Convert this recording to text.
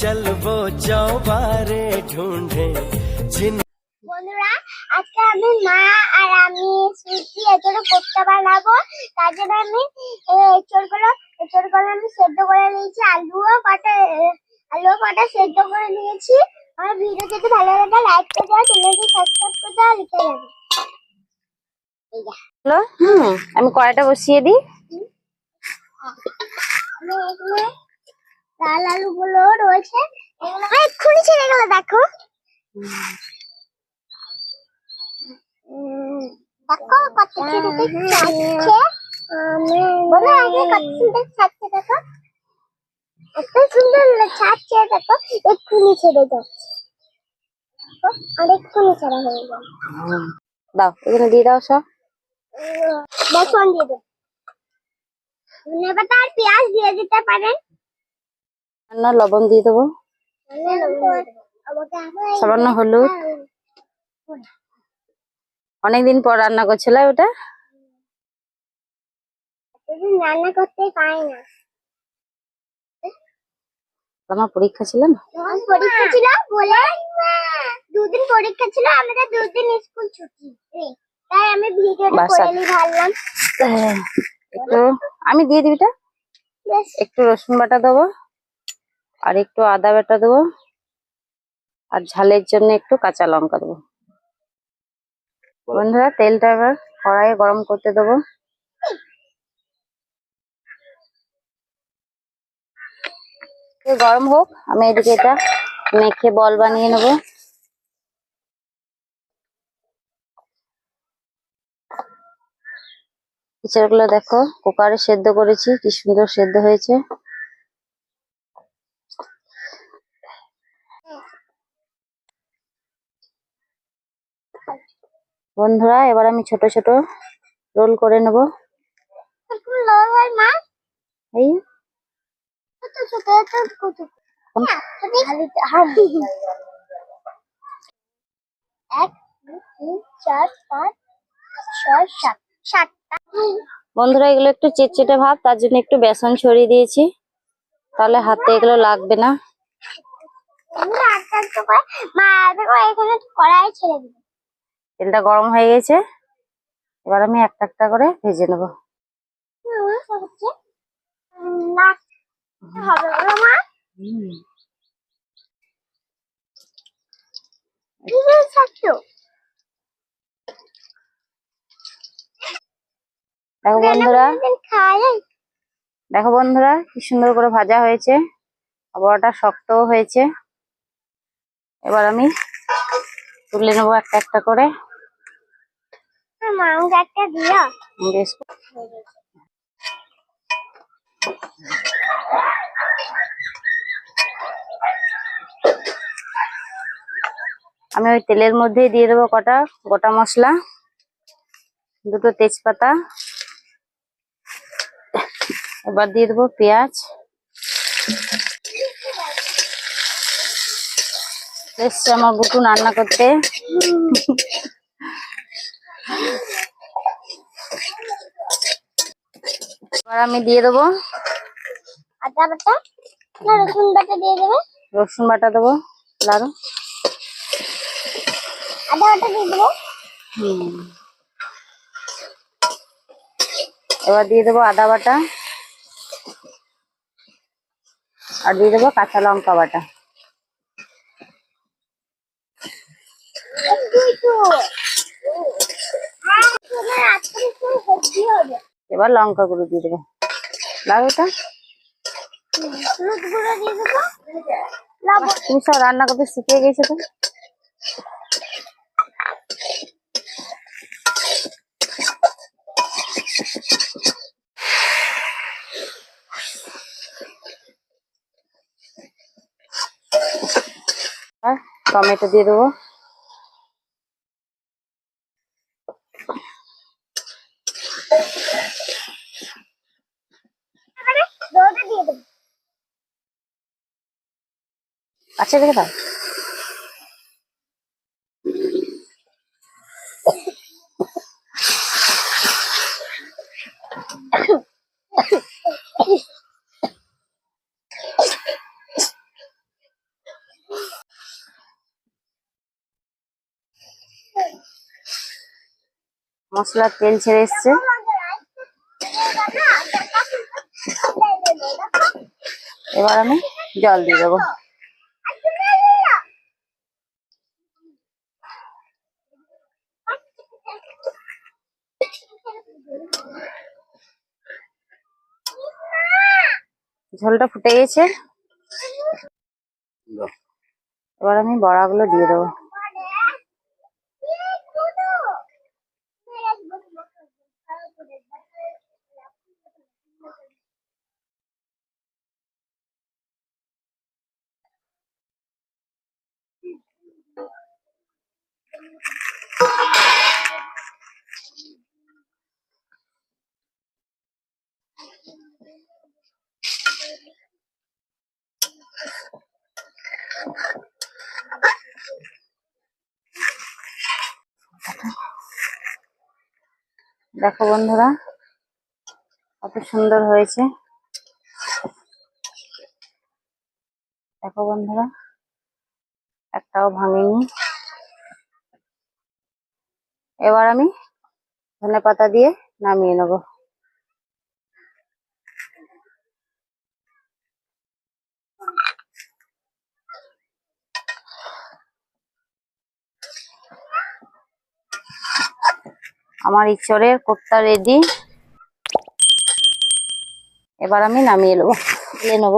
চলবো চৌবারে বন্ধুরা আজকে আমি মা আর আমি সুজি বানাবো। তার জন্য আমি এঁচড়গুলো এঁচড়গুলো আমি সেদ্ধ করে নিয়েছি আলুও কটা আলুও কটা সেদ্ধ করে নিয়েছি। আমার ভিডিও যদি ভালো লাগে লাইক করে দাও চ্যানেলটি সাবস্ক্রাইব করে লিখে হ্যালো আমি কড়াইটা বসিয়ে দিই। লাল আলুগুলো রয়েছে। এগুলো এক্ষুনি ছেড়ে গেল দেখো। দেখো কত সুন্দর ছাড়ছে। বলো আগে কত সুন্দর ছাড়ছে দেখো। এত সুন্দর ছাড়ছে দেখো। এক্ষুনি ছেড়ে যাচ্ছে দেখো, আর এক্ষুনি ছাড়া হয়ে যাবে দাও এখানে দিয়ে দাও সব। বেসন দিয়ে দেবো ধনে পাতা আর পেঁয়াজ দিয়ে দিতে পারেন। রান্না লবণ দিয়ে দেবো। সামান্য হলুদ। অনেকদিন পর রান্না করছিল ওটা? রান্না করতে পারি না। আমার পরীক্ষা ছিল না? পরীক্ষা ছিল বলে দুদিন পরীক্ষা ছিল আমাদের দুদিন স্কুল ছুটি। তাই আমি ভিডিওটা করে নি ভাবলাম। হ্যাঁ, একটু আমি দিয়ে দিবি এটা বেশ। একটু রসুন বাটা দেবো। আর একটু আদা বেটা দেবো। আর ঝালের জন্য একটু কাঁচা লঙ্কা দেবো। বন্ধুরা, তেলটা এবার কড়াইয়ে গরম করতে দেবো। গরম হোক, আমি এদিকে এটা মেখে বল বানিয়ে নেব। গুলো দেখো, কুকারে সেদ্ধ করেছি, কি সুন্দর সেদ্ধ হয়েছে। বন্ধুরা এবার আমি ছোট ছোট রোল করে নেব। এই। বন্ধুরা এগুলো একটু চেটচেটে ভাব তার জন্য একটু বেসন ছড়িয়ে দিয়েছি। তাহলে হাতে এগুলো লাগবে না। মা এখানে কড়াই ছেড়ে দিবে তেলটা গরম হয়ে গেছে। এবার আমি একটা একটা করে ভেজে নেব। দেখো বন্ধুরা দেখো বন্ধুরা, কি সুন্দর করে ভাজা হয়েছে। বড়াটা শক্তও হয়েছে। এবার আমি তুলে নেব একটা একটা করে। বেশ। আমি ওই তেলের মধ্যেই দিয়ে দেবো কটা গোটা মশলা দুটো তেজপাতা। এবার দিয়ে দেবো পেঁয়াজ। এসছে আমার বুটু রান্না করতে। এবার আমি দিয়ে দেবো। আদা বাটা? না রসুন বাটা দিয়ে দেবে? রসুন বাটা দেবো লাড়ু আদা বাটা দিয়ে দেবো? এবার দিয়ে দেবো আদা বাটা। আর দিয়ে দেবো কাঁচা লঙ্কা বাটা একটু একটু হ্যাঁ, তোমার আজকে একটু হেভি হবে এবার লঙ্কা গুঁড়ো দিয়ে দেবো। লবণ তুমি সব রান্না করতে শিখে গেছো তো? টমেটো দিয়ে দেবো। কাছে রেখে দাও। মশলার তেল ছেড়ে এসছে। এবার আমি জল দিয়ে দেবো। ঝোলটা ফুটে গেছে। এবার আমি বড়াগুলো দিয়ে দেবো। দেখো বন্ধুরা, কত সুন্দর হয়েছে। দেখো বন্ধুরা, একটাও ভাঙেনি। এবার আমি ধনে পাতা দিয়ে নামিয়ে নেব। আমার ইচ্ছরের কোপ্তা রেডি। এবার আমি নামিয়ে নেব নেব।